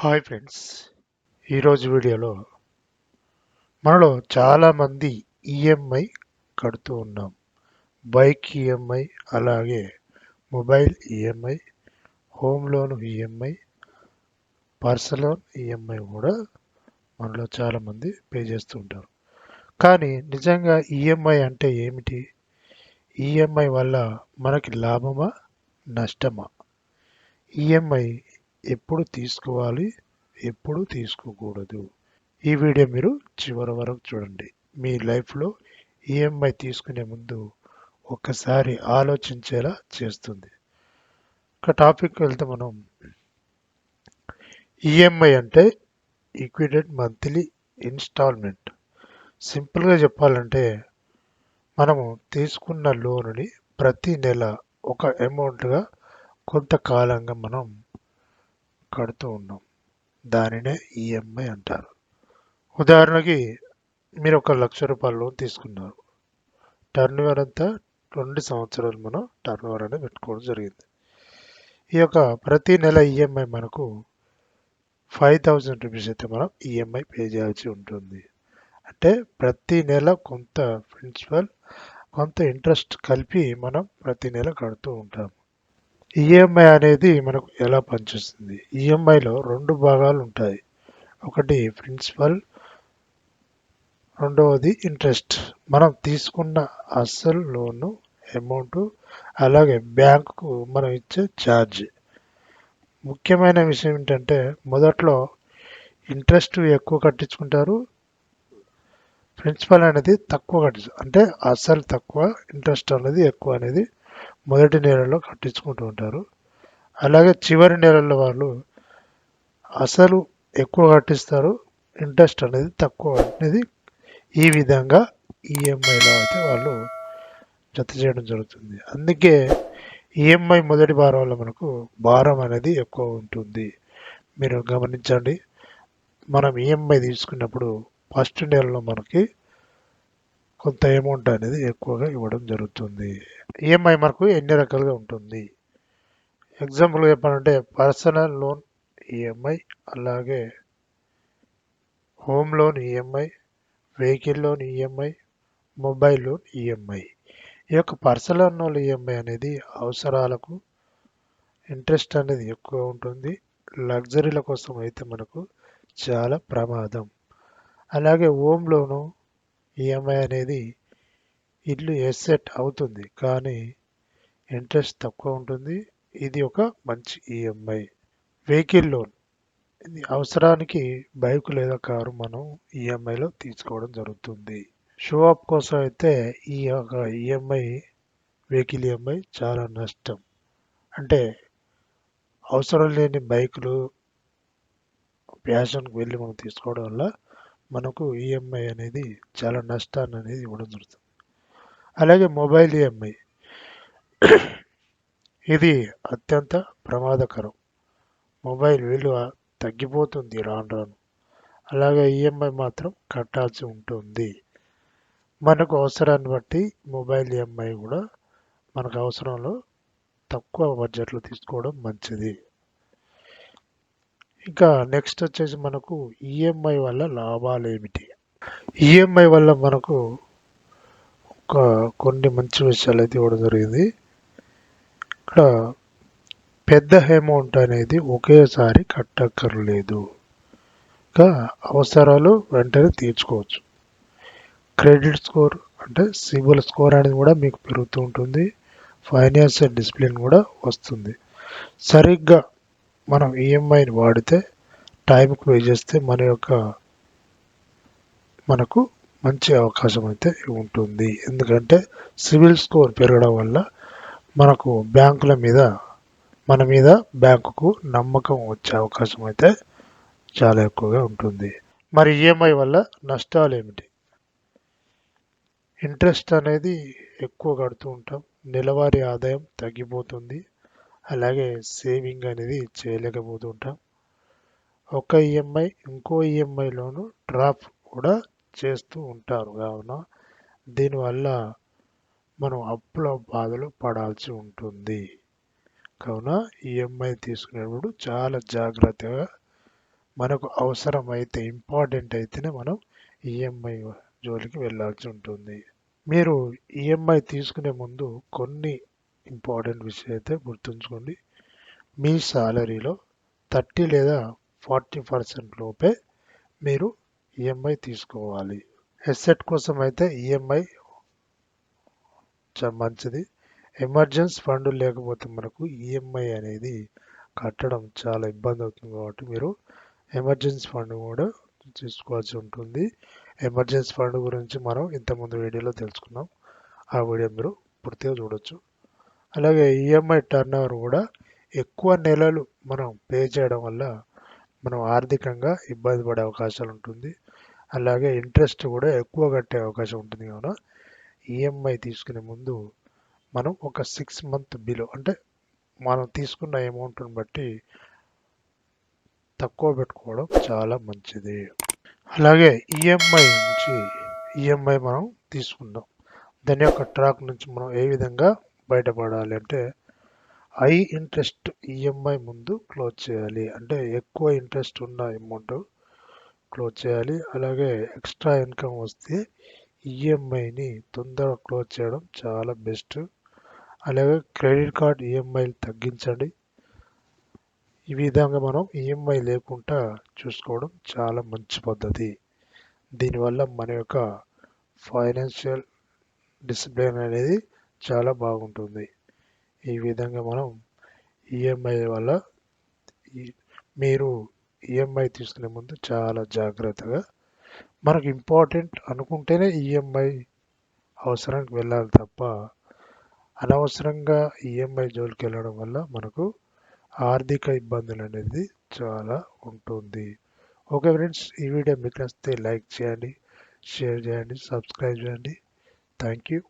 Hi friends. ఈరోజు వీడియోలో మనలో చాలామంది ఈఎంఐ కడుతూ ఉన్నాం. బైక్ ఈఎంఐ అలాగే mobile EMI home loan EMI personal loan EMI కూడా మనలో చాలామంది పే చేస్తూ ఉంటారు. కానీ నిజంగా ఈఎంఐ అంటే ఏమిటి? ఈఎంఐ వల్ల మనకి లాభమా? నష్టమా? ఈఎంఐ ఎప్పుడు తీసుకోవాలి ఎప్పుడు తీసుకోకూడదు. ఈ వీడియో మీరు చివరి వరకు చూడండి. మీ లైఫ్లో ఈఎంఐ తీసుకునే ముందు ఒక్కసారి ఆలోచించేలా చేస్తుంది. ఒక టాపిక్ వెళ్తే మనం ఈఎంఐ అంటే ఈక్విడెడ్ మంత్లీ ఇన్స్టాల్మెంట్. సింపుల్గా చెప్పాలంటే మనము తీసుకున్న లోనుని ప్రతి నెల ఒక అమౌంట్గా కొంతకాలంగా మనం కడుతూ ఉన్నాం. దానినే ఈఎంఐ అంటారు. ఉదాహరణకి మీరు ఒక లక్ష రూపాయల లోన్ తీసుకున్నారు. టర్న్ ఓవర్ అంతా రెండు సంవత్సరాలు మనం టర్న్ ఓవర్ అనేది పెట్టుకోవడం జరిగింది. ఈ యొక్క ప్రతి నెల ఈఎంఐ మనకు ఫైవ్ థౌజండ్ రూపీస్ అయితే మనం ఈఎంఐ పే చేయాల్సి ఉంటుంది. అంటే ప్రతి నెల కొంత ప్రిన్సిపల్ కొంత ఇంట్రెస్ట్ కలిపి మనం ప్రతి నెల కడుతూ ఉంటాము. ఈఎంఐ అనేది మనకు ఎలా పనిచేస్తుంది? ఈఎంఐలో రెండు భాగాలు ఉంటాయి. ఒకటి ప్రిన్సిపల్ రెండవది ఇంట్రెస్ట్ మనం తీసుకున్న అసలు లోను అమౌంట్ అలాగే బ్యాంకుకు మనం ఇచ్చే ఛార్జ్ ముఖ్యమైన విషయం ఏంటంటే మొదట్లో ఇంట్రెస్ట్ ఎక్కువ కట్టించుకుంటారు. ప్రిన్సిపల్ అనేది తక్కువ కట్టించు అంటే అసలు తక్కువ ఇంట్రెస్ట్ అనేది ఎక్కువ అనేది మొదటి నెలలో కట్టించుకుంటూ ఉంటారు. అలాగే చివరి నెలల్లో వాళ్ళు అసలు ఎక్కువ కట్టిస్తారు. ఇంట్రెస్ట్ అనేది తక్కువ అనేది ఈ విధంగా ఈఎంఐలో అయితే వాళ్ళు జత చేయడం జరుగుతుంది. అందుకే ఈఎంఐ మొదటి భారంలో మనకు భారం అనేది ఎక్కువ ఉంటుంది. మీరు గమనించండి మనం ఈఎంఐ తీసుకున్నప్పుడు ఫస్ట్ నెలలో మనకి కొంత అమౌంట్ అనేది ఎక్కువగా ఇవ్వడం జరుగుతుంది. ఈఎంఐ మనకు ఎన్ని రకాలుగా ఉంటుంది? ఎగ్జాంపుల్ చెప్పాలంటే పర్సనల్ లోన్ ఈఎంఐ అలాగే home loan EMI vehicle loan EMI mobile loan EMI ఈ యొక్క పర్సనల్ లోన్ ఈఎంఐ అనేది అవసరాలకు ఇంట్రెస్ట్ అనేది ఎక్కువ ఉంటుంది. లగ్జరీల కోసం అయితే మనకు చాలా ప్రమాదం. అలాగే హోమ్ లోను ఈఎంఐ అనేది ఇల్లు ఎసెట్ అవుతుంది కానీ ఇంట్రెస్ట్ తక్కువ ఉంటుంది. ఇది ఒక మంచి ఈఎంఐ వెహికల్ లోన్ ఇది అవసరానికి బైక్ లేదా కారు మనం ఈఎంఐలో తీసుకోవడం జరుగుతుంది. షో అప్ కోసం అయితే ఈ యొక్క ఈఎంఐ వెహికల్ ఈఎంఐ చాలా నష్టం. అంటే అవసరం లేని బైకులు ఫ్యాషన్కి వెళ్ళి మనం తీసుకోవడం వల్ల మనకు ఈఎంఐ అనేది చాలా నష్టాన్ని అనేది ఇవ్వడం జరుగుతుంది. అలాగే మొబైల్ ఈఎంఐ ఇది అత్యంత ప్రమాదకరం. మొబైల్ విలువ తగ్గిపోతుంది రాను రాను. అలాగే ఈఎంఐ మాత్రం కట్టాల్సి ఉంటుంది. మనకు అవసరాన్ని బట్టి మొబైల్ ఈఎంఐ కూడా మనకు అవసరంలో తక్కువ బడ్జెట్లో తీసుకోవడం మంచిది. ఇంకా నెక్స్ట్ వచ్చేసి మనకు ఈఎంఐ వల్ల లాభాలు ఏమిటి? ఈఎంఐ వల్ల మనకు ఒక కొన్ని మంచి విషయాలు అయితే ఇవ్వడం జరిగింది. ఇక్కడ పెద్ద అమౌంట్ అనేది ఒకేసారి కట్టక్కర్లేదు. ఇంకా అవసరాలు వెంటనే తీర్చుకోవచ్చు. క్రెడిట్ స్కోర్ అంటే సిబిల్ స్కోర్ అనేది కూడా మీకు పెరుగుతూ ఉంటుంది. ఫైనాన్షియల్ డిసిప్లిన్ కూడా వస్తుంది. సరిగ్గా మనం ఈఎంఐని వాడితే టైంకు పే చేస్తే మన యొక్క మనకు మంచి అవకాశం అయితే ఉంటుంది. ఎందుకంటే సివిల్ స్కోర్ పెరగడం వల్ల మనకు బ్యాంకుల మీద మన మీద బ్యాంకుకు నమ్మకం వచ్చే అవకాశం అయితే చాలా ఎక్కువగా ఉంటుంది. మరి ఈఎంఐ వల్ల నష్టాలు ఏమిటి? ఇంట్రెస్ట్ అనేది ఎక్కువ కడుతూ ఉంటాం. నెలవారీ ఆదాయం తగ్గిపోతుంది. అలాగే సేవింగ్ అనేది చేయలేకపోతుంటాం. ఒక ఈఎంఐ ఇంకో ఈఎంఐలోను డ్రాప్ కూడా చేస్తూ ఉంటారు. కావున దీనివల్ల మనం అప్పుల బాధలు పడాల్సి ఉంటుంది. కావున ఈఎంఐ తీసుకునేటప్పుడు చాలా జాగ్రత్తగా మనకు అవసరం అయితే ఇంపార్టెంట్ అయితేనే మనం ఈఎంఐ జోలికి వెళ్ళాల్సి ఉంటుంది. మీరు ఈఎంఐ తీసుకునే ముందు కొన్ని ఇంపార్టెంట్ విషయం అయితే గుర్తుంచుకోండి. మీ సాలరీలో థర్టీ లేదా ఫార్టీ పర్సెంట్ లోపే మీరు ఈఎంఐ తీసుకోవాలి. ఎస్సెట్ కోసం అయితే ఈఎంఐ మంచిది. ఎమర్జెన్సీ ఫండ్ లేకపోతే మనకు ఈఎంఐ అనేది కట్టడం చాలా ఇబ్బంది అవుతుంది కాబట్టి మీరు ఎమర్జెన్సీ ఫండ్ కూడా తీసుకోవాల్సి ఉంటుంది. ఎమర్జెన్సీ ఫండ్ గురించి మనం ఇంతకుముందు వీడియోలో తెలుసుకున్నాం. ఆ వీడియో మీరు పూర్తిగా చూడొచ్చు. అలాగే ఈఎంఐ టర్న్ ఓవర్ కూడా ఎక్కువ నెలలు మనం పే చేయడం వల్ల మనం ఆర్థికంగా ఇబ్బంది పడే అవకాశాలు ఉంటుంది. అలాగే ఇంట్రెస్ట్ కూడా ఎక్కువ కట్టే అవకాశం ఉంటుంది కావున ఈఎంఐ తీసుకునే ముందు మనం ఒక సిక్స్ మంత్ బిలో అంటే మనం తీసుకున్న అమౌంట్ని బట్టి తక్కువ పెట్టుకోవడం చాలా మంచిది. అలాగే ఈఎంఐ నుంచి ఈఎంఐ మనం తీసుకుందాం. దాని యొక్క ట్రాక్ నుంచి మనం ఏ విధంగా బయటపడాలి అంటే హై ఇంట్రెస్ట్ ఈఎంఐ ముందు క్లోజ్ చేయాలి. అంటే ఎక్కువ ఇంట్రెస్ట్ ఉన్న అమౌంట్ క్లోజ్ చేయాలి. అలాగే ఎక్స్ట్రా ఇన్కమ్ వస్తే ఈఎంఐని తొందరగా క్లోజ్ చేయడం చాలా బెస్ట్. అలాగే క్రెడిట్ కార్డ్ ఈఎంఐలు తగ్గించండి. ఈ విధంగా మనం ఈఎంఐ లేకుండా చూసుకోవడం చాలా మంచి పద్ధతి. దీనివల్ల మన యొక్క ఫైనాన్షియల్ డిసిప్లిన్ అనేది చాలా బాగుంటుంది. ఈ విధంగా మనం ఈఎంఐ వల్ల మీరు ఈఎంఐ తీసుకునే ముందు చాలా జాగ్రత్తగా మనకు ఇంపార్టెంట్ అనుకుంటేనే ఈఎంఐ అవసరానికి వెళ్ళాలి తప్ప అనవసరంగా ఈఎంఐ జోలికి వెళ్ళడం వల్ల మనకు ఆర్థిక ఇబ్బందులు అనేది చాలా ఉంటుంది. ఓకే ఫ్రెండ్స్ ఈ వీడియో మీకు నచ్చితే లైక్ చేయండి షేర్ చేయండి సబ్స్క్రైబ్ చేయండి. Thank you.